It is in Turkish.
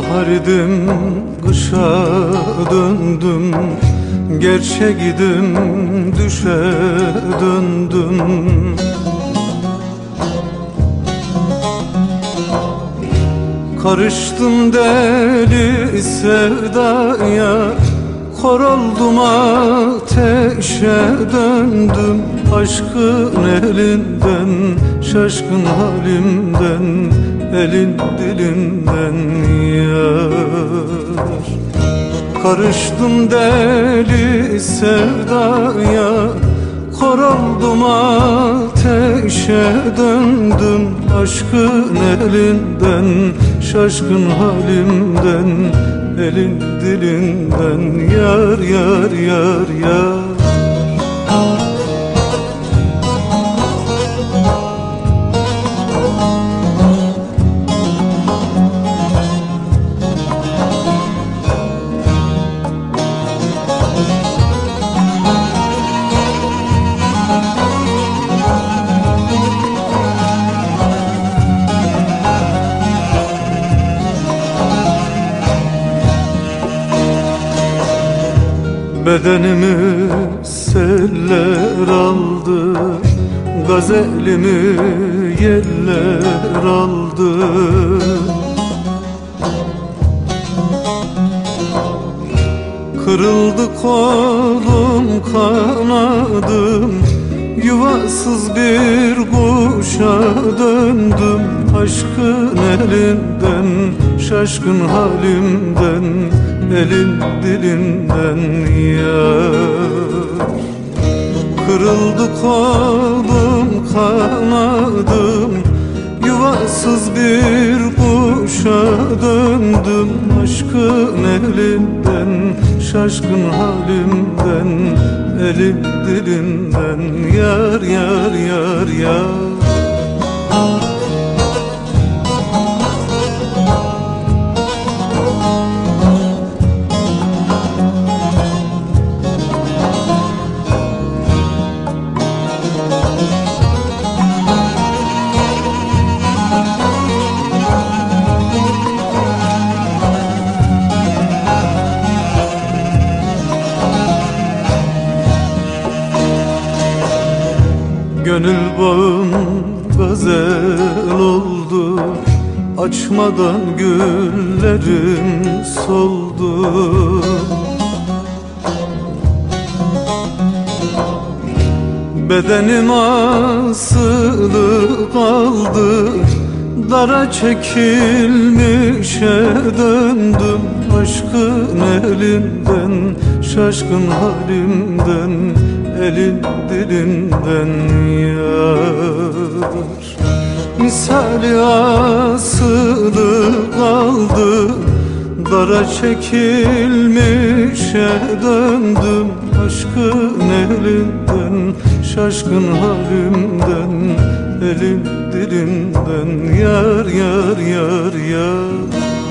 Serdim kışa döndüm Gerçe gidim düşe döndüm. Karıştım deli sevdaya Kor oldum ateşe döndüm Aşkın elinden şaşkın halimden Elin dilinden yar. Karıştım deli sevdaya Kor oldum ateşe döndüm Aşkın elinden şaşkın halimden Elin dilinden yar yar yar yar Bedenimi seller aldı. Gazelimi yeller aldı. Kırıldı kolum kanadım. Yuvasız bir kuşa döndüm Aşkın elinden şaşkın halimden Elin dilinden yar. Kırıldı kolum kanadım Yuvasız bir kuşa döndüm. Aşkın elinden şaşkın halimden Elin dilinden yar yar yar yar Gönül bağım gazel oldu. Açmadan güllerim soldu. Bedenim asılı kaldı. Dara çekilmişe döndüm. Aşkın elinden şaşkın halimden Elin dilinden yar. Misali asılı kaldı Dara çekilmişe döndüm Aşkın elinden şaşkın halimden Elin dilinden yar yar yar yar